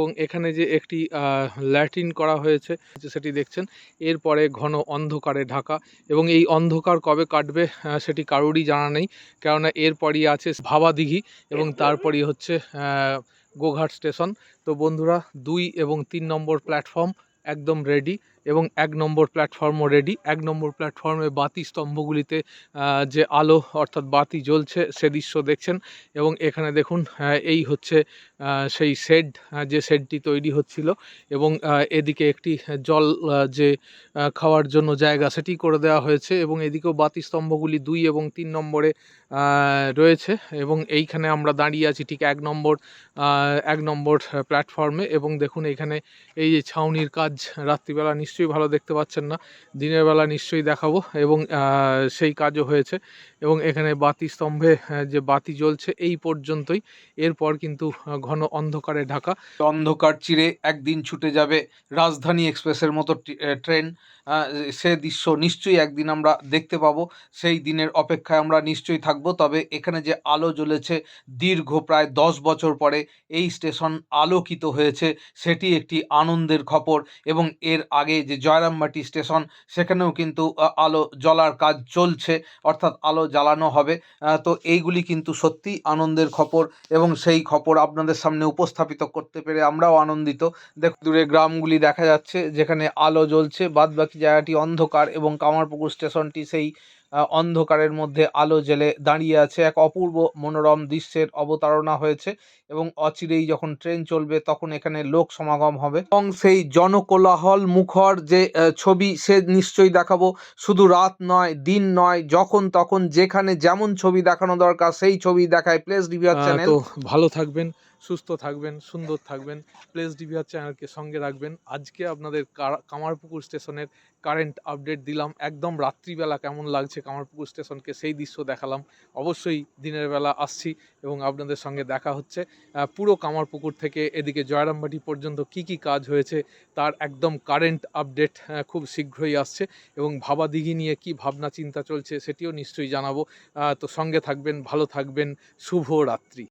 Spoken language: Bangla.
এবং এখানে যে একটি ল্যাটিন করা হয়েছে, সেটি দেখছেন। এরপরে ঘন অন্ধকারে ঢাকা এবং এই অন্ধকার কবে কাটবে সেটি কারোরই জানা নেই। কেননা এরপরই আছে ভাবা দিঘি এবং তারপরই হচ্ছে গোঘাট স্টেশন। তো বন্ধুরা, দুই এবং তিন নম্বর প্ল্যাটফর্ম একদম রেডি এবং এক নম্বর প্ল্যাটফর্মও রেডি এক নম্বর প্ল্যাটফর্মে বাতি স্তম্ভগুলিতে যে আলো, অর্থাৎ বাতি জ্বলছে, সে দৃশ্য দেখছেন। এবং এখানে দেখুন এই হচ্ছে সেই শেড যে শেডটি তৈরি হচ্ছিল। এবং এদিকে একটি জল যে খাওয়ার জন্য জায়গা, সেটি করে দেওয়া হয়েছে। এবং এদিকেও বাতি স্তম্ভগুলি দুই এবং তিন নম্বরে রয়েছে। এবং এইখানে আমরা দাঁড়িয়ে আছি ঠিক এক নম্বর এক নম্বর প্ল্যাটফর্মে। এবং দেখুন, এখানে এই যে ছাউনির কাজ রাত্রিবেলা নিশ্চয়ই ভালো দেখতে পাচ্ছেন না। দিনের বেলা নিশ্চয়ই দেখাবো এবং সেই কাজও হয়েছে এবং এখানে বাতি স্তম্ভে যে বাতি জ্বলছে এই পর্যন্তই। এরপর কিন্তু ঘন অন্ধকারে ঢাকা। অন্ধকার চিরে একদিন ছুটে যাবে রাজধানী এক্সপ্রেসের মতো ট্রেন। সে দৃশ্য নিশ্চয়ই একদিন আমরা দেখতে পাবো। সেই দিনের অপেক্ষায় আমরা নিশ্চয়ই থাকব। তবে এখানে যে আলো জ্বলেছে দীর্ঘ প্রায় দশ বছর পরে এই স্টেশন আলোকিত হয়েছে, সেটি একটি আনন্দের খবর এবং এর আগে যে জয়রামবাটি স্টেশন, সেখানেও কিন্তু আলো জ্বলার কাজ চলছে, অর্থাৎ আলো জ্বালানো হবে। তো এইগুলি কিন্তু সত্যি আনন্দের খবর এবং সেই খবর আপনাদের সামনে উপস্থাপিত করতে পেরে আমরাও আনন্দিত। দেখ, দূরে গ্রামগুলি দেখা যাচ্ছে, যেখানে আলো জ্বলছে বাদ বাকি জায়গাটি অন্ধকার এবং কামারপুকুর স্টেশনটি সেই অন্ধকারের মধ্যে আলো জেলে দাঁড়িয়ে আছে। এক অপূর্ব মনোরম দৃশ্যের অবতারণা হয়েছে এবং অচিরেই যখন ট্রেন চলবে তখন এখানে লোক সমাগম হবে। এবং সেই জনকোলাহল মুখর যে ছবি সে নিশ্চয়ই দেখাবো। শুধু রাত নয় দিন নয় যখন তখন যেখানে যেমন ছবি দেখানো দরকার সেই ছবি দেখায় প্লেস ডিভিআর আহ, চ্যানেল। তো ভালো থাকবেন। সুস্থ থাকবেন, সুন্দর থাকবেন। প্লেস ডিভিআর চ্যানেলকে সঙ্গে রাখবেন। আজকে আপনাদের কামারপুকুর স্টেশনের কারেন্ট আপডেট দিলাম। একদম রাত্রিবেলা কেমন লাগছে কামারপুকুর স্টেশনকে সেই দৃশ্য দেখালাম। অবশ্যই দিনের বেলা আসছি এবং আপনাদের সঙ্গে দেখা হচ্ছে। পুরো কামারপুকুর থেকে এদিকে জয়রামবাটি পর্যন্ত কি কি কাজ হয়েছে তার একদম কারেন্ট আপডেট খুব শীঘ্রই আসছে এবং ভাবা দিঘি নিয়ে কি ভাবনা চিন্তা চলছে সেটিও নিশ্চয়ই জানাব। তো সঙ্গে থাকবেন, ভালো থাকবেন। শুভ রাত্রি